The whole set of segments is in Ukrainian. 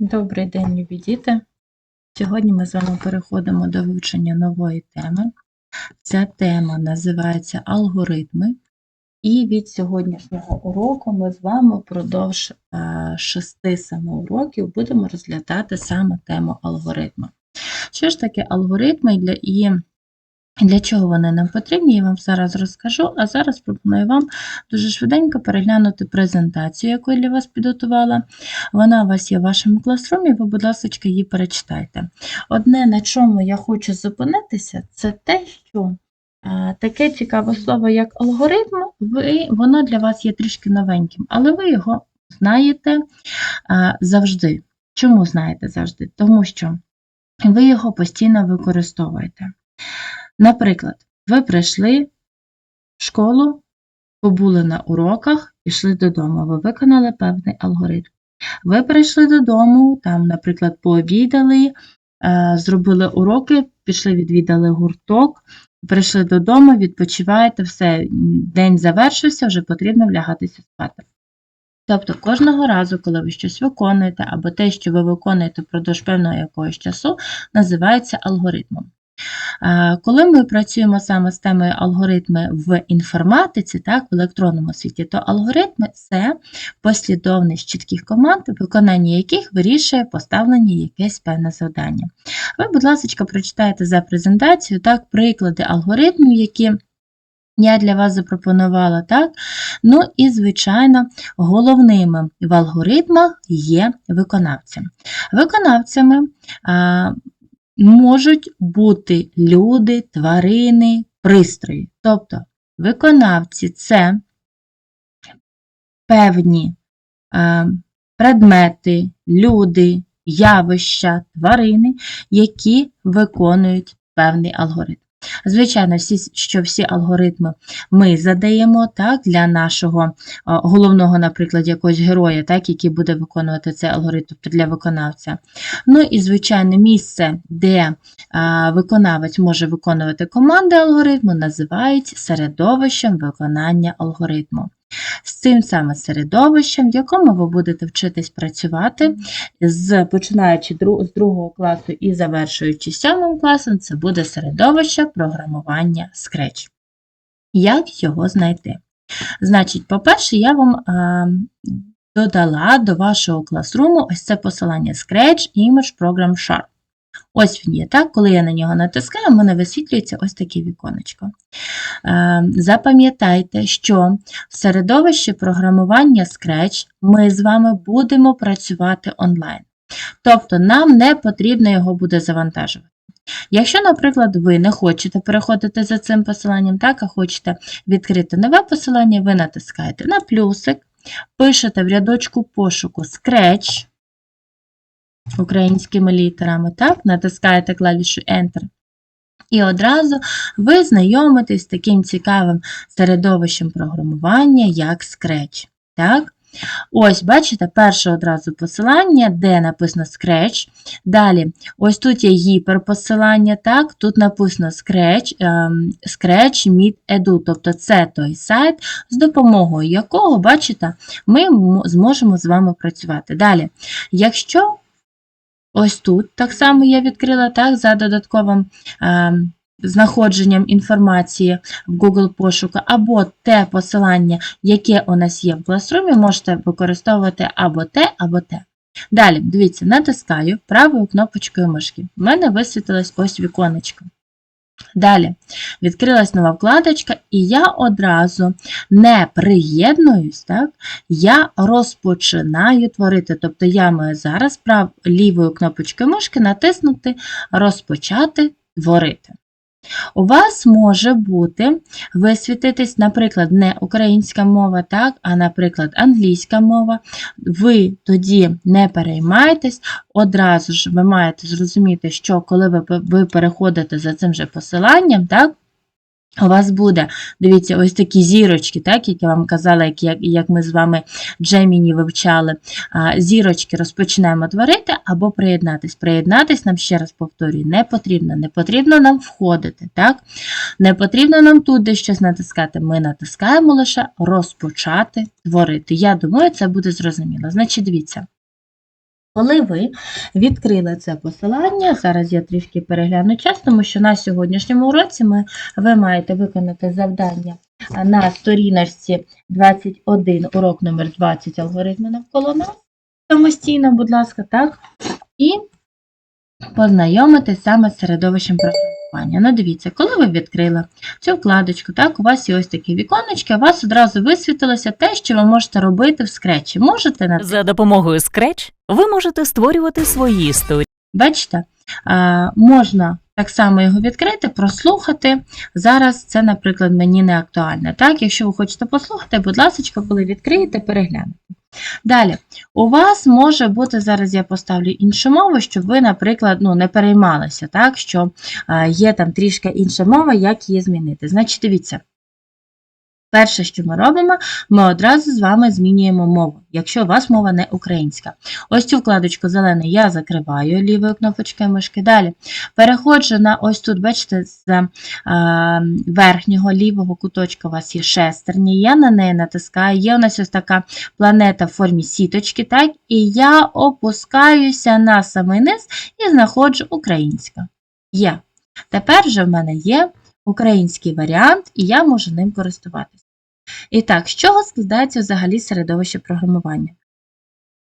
Добрий день, любі діти! Сьогодні ми з вами переходимо до вивчення нової теми. Ця тема називається алгоритми. І від сьогоднішнього уроку ми з вами впродовж 6-7 уроків будемо розглядати саме тему алгоритму. Що ж таке алгоритми для, і для чого вони нам потрібні, я вам зараз розкажу, а зараз пропоную вам дуже швиденько переглянути презентацію, яку я для вас підготувала. Вона у вас є в вашому класрумі, ви, будь ласка, її перечитайте. Одне, на чому я хочу зупинитися, це те, що а, таке цікаве слово, як алгоритм, ви, воно для вас є трішки новеньким, але ви його знаєте а, завжди. Чому знаєте завжди? Тому що ви його постійно використовуєте. Наприклад, ви прийшли в школу, побули на уроках, пішли додому, ви виконали певний алгоритм. Ви прийшли додому, там, наприклад, пообідали, е, зробили уроки, пішли, відвідали гурток, прийшли додому, відпочиваєте, все, день завершився, вже потрібно влягатися спати. Тобто кожного разу, коли ви щось виконуєте, або те, що ви виконуєте впродовж певного якогось часу, називається алгоритмом. Коли ми працюємо саме з темою алгоритми в інформатиці, так, в електронному світі, то алгоритми це послідовність чітких команд, виконання яких вирішує поставлені якесь певне завдання. Ви, будь ласка, прочитаєте за презентацію так, приклади алгоритмів, які я для вас запропонувала, так? Ну і, звичайно, головними в алгоритмах є виконавці. Виконавцями можуть бути люди, тварини, пристрої. Тобто виконавці це певні е, предмети, люди, явища, тварини, які виконують певний алгоритм. Звичайно, всі, що всі алгоритми ми задаємо так, для нашого головного, наприклад, якогось героя, так, який буде виконувати цей алгоритм тобто для виконавця. Ну і, звичайно, місце, де виконавець може виконувати команди алгоритму, називають середовищем виконання алгоритму з цим саме середовищем, в якому ви будете вчитись працювати, з, починаючи з другого класу і завершуючи сьомим класом, це буде середовище програмування Scratch. Як його знайти? Значить, по-перше, я вам а, додала до вашого класруму ось це посилання Scratch Image Program Sharp. Ось він є, так? Коли я на нього натискаю, в мене висвітлюється ось таке віконечко. Е, запам'ятайте, що в середовищі програмування Scratch ми з вами будемо працювати онлайн. Тобто нам не потрібно його буде завантажувати. Якщо, наприклад, ви не хочете переходити за цим посиланням, так, а хочете відкрити нове посилання, ви натискаєте на плюсик, пишете в рядочку пошуку Scratch, українськими літерами, так, натискаєте клавішу Enter. І одразу ви знайомитесь з таким цікавим середовищем програмування, як Scratch. Так? Ось, бачите, перше одразу посилання, де написано Scratch. Далі, ось тут є гіперпосилання, так, тут написано Scratch, ем, Scratch Meet Edu, тобто це той сайт, з допомогою якого, бачите, ми зможемо з вами працювати. Далі, якщо Ось тут так само я відкрила так, за додатковим е, знаходженням інформації в Google пошуку, або те посилання, яке у нас є в Classroom, можете використовувати або те, або те. Далі, дивіться, натискаю правою кнопочкою мишки. У мене висвітилось ось віконечко. Далі відкрилась нова вкладочка, і я одразу не приєднуюсь, так, я розпочинаю творити. Тобто я маю зараз прав лівою кнопочкою мишки натиснути Розпочати творити. У вас може бути висвітитись, наприклад, не українська мова, так, а, наприклад, англійська мова. Ви тоді не переймайтесь, одразу ж ви маєте зрозуміти, що коли ви ви переходите за цим же посиланням, так, у вас буде, дивіться, ось такі зірочки, так, як я вам казала, як як, ми з вами Джеміні вивчали. Зірочки розпочнемо творити або приєднатись. Приєднатись нам, ще раз повторюю, не потрібно. Не потрібно нам входити. так? Не потрібно нам тут десь щось натискати. Ми натискаємо лише розпочати творити. Я думаю, це буде зрозуміло. Значить, дивіться. Коли ви відкрили це посилання, зараз я трішки перегляну час, тому що на сьогоднішньому уроці ми, ви маєте виконати завдання на сторіночці 21, урок номер 20 алгоритми навколо нас. Самостійно, будь ласка, так? І познайомитись саме з середовищем програмування. Ну, дивіться, коли ви відкрили цю вкладочку, так, у вас є ось такі віконечки, у вас одразу висвітилося те, що ви можете робити в скретчі. Можете на За допомогою Scratch ви можете створювати свої історії. Бачите, а, можна так само його відкрити, прослухати. Зараз це, наприклад, мені не актуально. Так, якщо ви хочете послухати, будь ласка, коли відкриєте, переглянете. Далі, у вас може бути, зараз я поставлю іншу мову, щоб ви, наприклад, ну, не переймалися, так, що а, є там трішки інша мова, як її змінити. Значить, дивіться. Перше, що ми робимо, ми одразу з вами змінюємо мову, якщо у вас мова не українська. Ось цю вкладочку зелений я закриваю лівою кнопочкою мишки. Далі переходжу на ось тут, бачите, з е, верхнього лівого куточка у вас є шестерня, я на неї натискаю, є у нас ось така планета в формі сіточки, так, і я опускаюся на самий низ і знаходжу українська. Є. Тепер вже в мене є український варіант, і я можу ним користуватися. І так, з чого складається взагалі середовище програмування?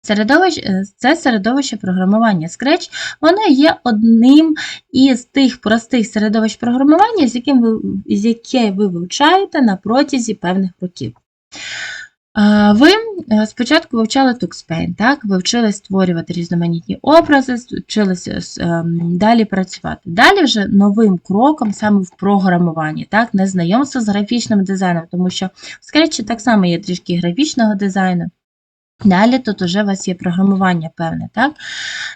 Середовище, це середовище програмування Scratch, воно є одним із тих простих середовищ програмування, з яким ви, з яке ви вивчаєте на протязі певних років. Ви е, спочатку вивчали TuxPaint, так? ви вчились створювати різноманітні образи, вчилися ем, далі працювати. Далі вже новим кроком саме в програмуванні, так? не знайомство з графічним дизайном, тому що в Scratch так само є трішки графічного дизайну. Далі тут вже у вас є програмування певне. так?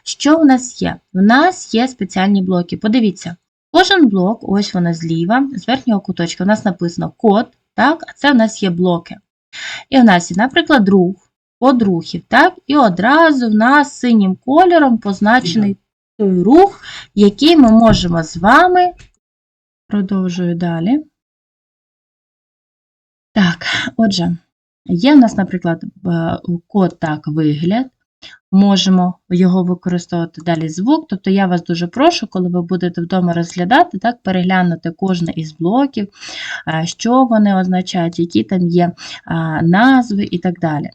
Що у нас є? У нас є спеціальні блоки. Подивіться, кожен блок, ось вона зліва, з верхнього куточка, у нас написано код, так? а це у нас є блоки. І в нас є, наприклад, друг, подрухів, так? І одразу в нас синім кольором позначений той рух, який ми можемо з вами. Продовжую далі. Так, отже, є в нас, наприклад, е, код так вигляд. Можемо його використовувати далі звук. Тобто я вас дуже прошу, коли ви будете вдома розглядати, так, переглянути кожне із блоків, е, що вони означають, які там є назви і так далі.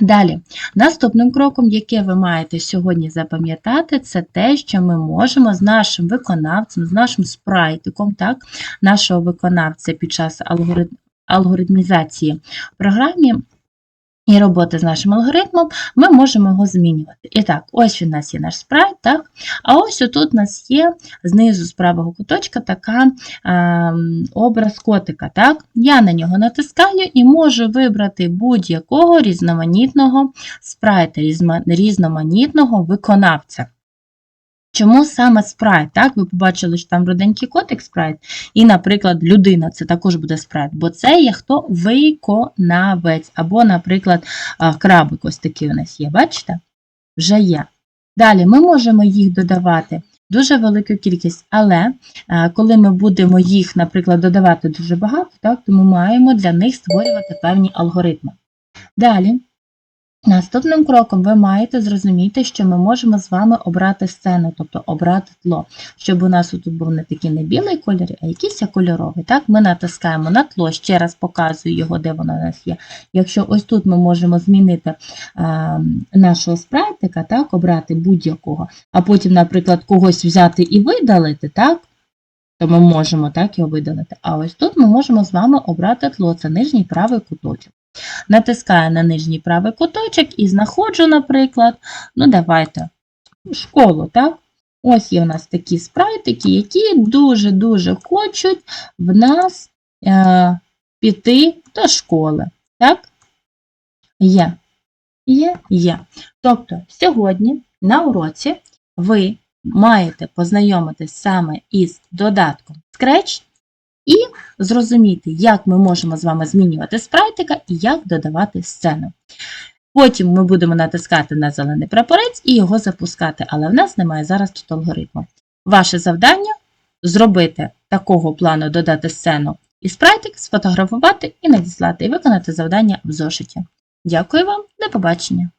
Далі, наступним кроком, яке ви маєте сьогодні запам'ятати, це те, що ми можемо з нашим виконавцем, з нашим спрайтиком, так, нашого виконавця під час алгоритмізації програмі і роботи з нашим алгоритмом, ми можемо його змінювати. І так, ось він у нас є наш спрайт, так? а ось тут у нас є знизу з правого куточка така е, образ котика. Так? Я на нього натискаю і можу вибрати будь-якого різноманітного спрайта, різноманітного виконавця. Чому саме спрайт? Так, ви побачили, що там руденький котик спрайт, і, наприклад, людина це також буде спрайт, бо це є хто виконавець, або, наприклад, крабик ось такий у нас є, бачите? Вже є. Далі ми можемо їх додавати дуже велику кількість, але коли ми будемо їх, наприклад, додавати дуже багато, так, то ми маємо для них створювати певні алгоритми. Далі. Наступним кроком ви маєте зрозуміти, що ми можемо з вами обрати сцену, тобто обрати тло, щоб у нас тут був не такий не білий кольор, а якийсь кольоровий. Так? Ми натискаємо на тло, ще раз показую його, де воно у нас є. Якщо ось тут ми можемо змінити а, нашого спрайтика, так, обрати будь-якого, а потім, наприклад, когось взяти і видалити, так? то ми можемо так його видалити. А ось тут ми можемо з вами обрати тло, це нижній правий куточок. Натискаю на нижній правий куточок і знаходжу, наприклад, ну давайте, школу, так? Ось є у нас такі спрайтики, які дуже-дуже хочуть в нас е, піти до школи. Так? Є. Є, є. Тобто, сьогодні на уроці ви маєте познайомитись саме із додатком Scratch і зрозуміти, як ми можемо з вами змінювати спрайтика і як додавати сцену. Потім ми будемо натискати на зелений прапорець і його запускати, але в нас немає зараз тут алгоритму. Ваше завдання зробити такого плану додати сцену і спрайтик, сфотографувати і надіслати, і виконати завдання в зошиті. Дякую вам, до побачення!